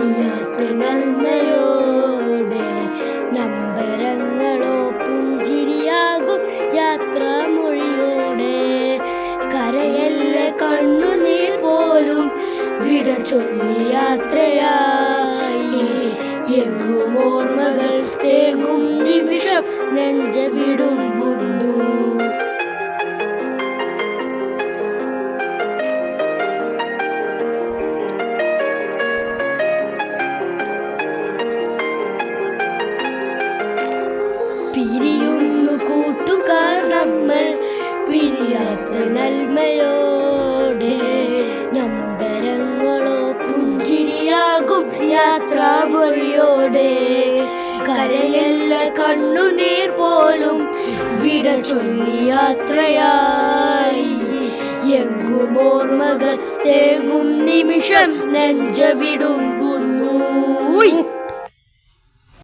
പിരിയാത്ത നന്മയോടെ നമ്പരങ്ങളോ പുഞ്ചിരിയാകും യാത്ര മൊഴിയോടെ കരയല്ല കണ്ണുനീർ പോലും വിട ചൊല്ലി യാത്രയായി. എങ്ങും ഓർമ്മകൾ തേങ്ങും നിമിഷം നെഞ്ച വിടുമ്പുന്നു പിരിയുന്നു കൂട്ടുകാർ നമ്മൾ. പിരിയാത്ത നന്മയോടെ നമ്പരങ്ങളോ പുഞ്ചിരിയാകും യാത്രാമൊഴിയോടെ കരയല്ല കണ്ണുനീർ പോലും വിട ചൊല്ലി യാത്രയായി. എങ്ങും ഓർമ്മകൾ തേങ്ങും നിമിഷം നെഞ്ച വിടുമ്പുന്നു